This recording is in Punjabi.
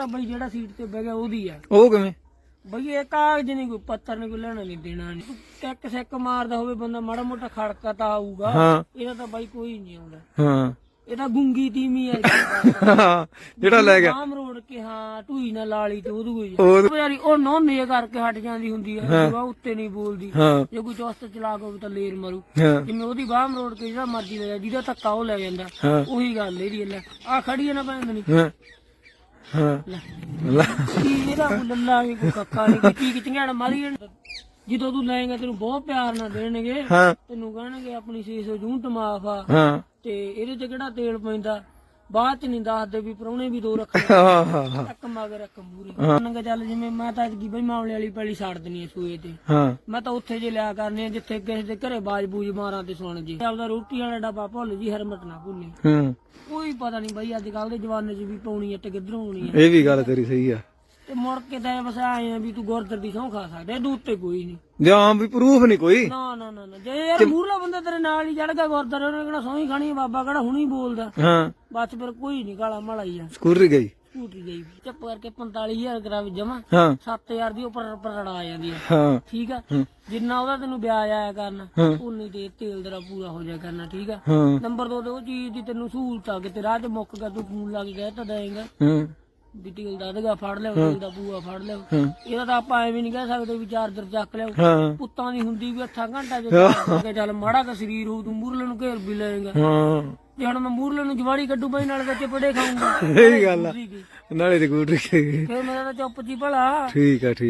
ਤਾਂ ਬਈ ਜਿਹੜਾ ਸੀਟ ਤੇ ਬਹਿ ਗਿਆ ਉਹਦੀ ਆ। ਉਹ ਕਿਵੇਂ? ਬਈ ਇਹ ਕਾਗਜ਼ ਨਹੀਂ ਕੋਈ ਪੱਤਰ ਨਹੀਂ ਕੋਈ ਲੈਣਾ ਨਹੀਂ ਦੇਣਾ ਨਹੀਂ ਟੈਕ ਸੈਕ ਮਾਰਦਾ ਹੋਵੇ ਬੰਦਾ ਮਾੜਾ ਮੋਟਾ ਖੜਕਾ ਤਾਂ ਆਊਗਾ। ਹਾਂ। ਇਹਦਾ ਤਾਂ ਬਾਈ ਕੋਈ ਨਹੀਂ ਆਉਂਦਾ। ਹਾਂ। ਇਹ ਤਾਂ ਗੁੰਗੀ ਤੀਮੀ ਆ ਜਿਹੜਾ ਲੈ ਗਿਆ। ਆਮ ਰੋਡ ਕੇ ਹਾਂ ਢੂਈ ਨਾਲ ਲਾਲੀ ਤੇ ਉਹਦੇ ਕੋਈ ਉਹ ਯਾਰੀ ਉਹ ਨੋਨੇ ਕਰਕੇ ਹਟ ਜਾਂਦੀ ਹੁੰਦੀ ਹੈ। ਉਹ ਉੱਤੇ ਨਹੀਂ ਬੋਲਦੀ। ਹਾਂ। ਜੇ ਕੋਈ ਚੌਸਤ ਚਲਾਕ ਹੋਵੇ ਤਾਂ ਲੇਰ ਮਰੂ। ਹਾਂ। ਜਿਵੇਂ ਉਹਦੀ ਬਾਹਮ ਰੋਡ ਕੇ ਜਿਹੜਾ ਮਰਜ਼ੀ ਲੈ ਜਾ ਜਿਹਦਾ ਧੱਕਾ ਉਹ ਲੈ ਜਾਂਦਾ। ਹਾਂ। ਉਹੀ ਗੱਲ ਇਹਦੀ ਲੈ। ਆ ਖੜੀ ਹੈ ਨਾ ਭੈਣ ਨਹੀਂ ਹਾਂ। ਹਾਂ। ਕੀ ਕੋਈ ਲੱਲਾ ਨਹੀਂ ਕੋਈ ਕੱਕਾ ਨਹੀਂ ਕੀ ਕੀ ਚੰਗਿਆੜ ਮਾਰੀ। ਜਦੋਂ ਤੂੰ ਲੈਂਗਾ ਤੈਨੂੰ ਬਹੁਤ ਪਿਆਰ ਨਾਲ ਦੇਣਗੇ। ਤੈਨੂੰ ਕਹਿਣਗੇ ਆਪਣੀ ਸੀਸ ਜੂੰਟ ਮਾਫ ਆ। ਤੇ ਇਹਦੇ ਚ ਕਿਹੜਾ ਤੇਲ ਪੈਂਦਾ? ਬਾਅਦ ਚ ਨਹੀਂ ਦੱਸਦੇ ਵੀ ਪਰੌਣੇ ਵੀ ਦੋ ਰੱਖਣੇ ਹਾਂ ਇੱਕ ਮਗਰ ਇੱਕ ਮੂਰੀ ਨੰਗਾ ਚੱਲ ਜਿਵੇਂ ਮੈਂ ਤਾਂ ਕੀ ਬਈ ਮਾਮਲੇ ਵਾਲੀ ਪੈਲੀ ਛੱਡ ਦੇਣੀ ਐ ਸੂਏ ਤੇ। ਹਾਂ। ਮੈਂ ਤਾਂ ਉੱਥੇ ਜੇ ਲਿਆ ਕਰਨੀ ਜਿੱਥੇ ਕਿਸੇ ਦੇ ਘਰੇ ਬਾਜ ਬੂਜ ਮਾਰਾਂ ਤੇ ਸੁਣ ਜੀ। ਆਪਦਾ ਰੋਟੀ ਵਾਲਾ ਡੱਬਾ ਭੁੱਲ ਜੀ ਹਰਮਟ ਨਾ ਭੁੱਲੀ। ਹੂੰ। ਕੋਈ ਪਤਾ ਨਹੀਂ ਬਈ ਅੱਜ ਕੱਲ ਦੇ ਜਵਾਨੇ 'ਚ ਵੀ ਪਾਉਣੀ ਐ ਤੇ ਕਿੱਧਰੋਂ ਆਉਣੀ ਐ ਇਹ ਵੀ ਗੱਲ ਤੇਰੀ ਸਹੀ ਆ। ਤੇ ਮੁੜ ਕੇ ਤਾਂ ਬਸ ਆਏ ਆ ਵੀ ਤੂੰ ਗੁਰਦਰ ਦੀ ਸਹੁੰ ਖਾ ਸਕਦਾ ਇਹਦੇ ਉੱਤੇ ਕੋਈ ਨਹੀਂ ਜਾਂ ਵੀ ਪ੍ਰੂਫ ਨਹੀਂ ਕੋਈ? ਨਾ ਨਾ ਨਾ ਨਾ। ਜੇ ਯਾਰ ਮੂਰਲਾ ਬੰਦਾ ਤੇਰੇ ਨਾਲ ਹੀ ਚੜ ਗਿਆ ਗੁਰਦਰ ਉਹਨੇ ਕਿਹੜਾ ਸਹੁੰ ਹੀ ਖਾਣੀ ਆ, ਬਾਬਾ ਕਿਹੜਾ ਹੁਣੀ ਬੋਲਦਾ? ਹਾਂ। ਬਸ ਫਿਰ ਕੋਈ ਨਹੀਂ ਕਾਲਾ ਮਾਲਾ ਹੀ ਆ। ਸਕੂਟਰੀ ਗਈ? ਸਕੂਟਰੀ ਗਈ। ਚੁੱਪ ਕਰਕੇ 45000 ਕਰਾ ਵੀ ਜਮਾ। ਹਾਂ। 7000 ਦੀ ਉੱਪਰ ਉੱਪਰ ਰੜਾ ਜਾਂਦੀ ਆ। ਹਾਂ। ਠੀਕ ਆ? ਜਿੰਨਾ ਉਹਦਾ ਤੈਨੂੰ ਵਿਆਜ ਆਇਆ ਕਰਨਾ ਹਾਂ। ਉਨੀ ਦੇ ਤੇਲ ਤੇਰਾ ਪੂਰਾ ਹੋ ਜਾਇਆ ਕਰਨਾ ਠੀਕ ਆ? ਹਾਂ। ਨੰਬਰ 2 ਤੇ ਉਹ ਚੀਜ਼ ਦੀ ਤੈਨੂੰ ਸਹੂਲਤ ਆ ਕਿ ਤੇ ਰਾਹ 'ਚ ਮੁੱਕ ਗਿਆ ਤੂੰ ਫੋਨ ਲਾ ਕੇ ਕਹਿ ਤਾਂ ਦੇਂਗਾ ਹਾਂ। ਤੇਲ ਦਾ ਦਗਾ ਫੜ ਲਿਓ ਤੇਲ ਦਾ ਪੂਆ ਫੜ ਲਿਓ ਹਾਂ। ਇਹਦਾ ਤਾਂ ਆਪਾਂ ਐਵੇਂ ਨਹੀਂ ਕਹਿ ਸਕਦੇ ਵੀ ਚਾਰਜਰ ਚੱਕ ਲਿਓ ਹਾਂ। ਪੁੱਤਾਂ ਦੀ ਹੁੰਦੀ ਵੀ ਅੱਠਾਂ ਘੰਟਾ ਜੇ ਕਿ ਚੱਲ ਮਾੜਾ ਤਾਂ ਸਰੀਰ ਹੋਊ ਤੂੰ ਮੂਰਲੇ ਨੂੰ ਘੇਰ ਵੀ ਲਏਗਾ। ਹਾਂ। ਜੇ ਹੁਣ ਮੈਂ ਮੂਰਲੇ ਨੂੰ ਜਵਾੜੀ ਕੱਢੂ ਬਈ ਨਾਲ ਬੱਚੇ ਪੜੇ ਖਾਊਂਗਾ। ਇਹ ਗੱਲ ਆ। ਨਾਲੇ ਸਕੂਟਰੀ ਗਈ। ਫਿਰ ਮੇਰਾ ਤਾਂ ਚੁੱਪ ਜੀ ਭਲਾ। ਠੀਕ ਆ ਠੀਕ।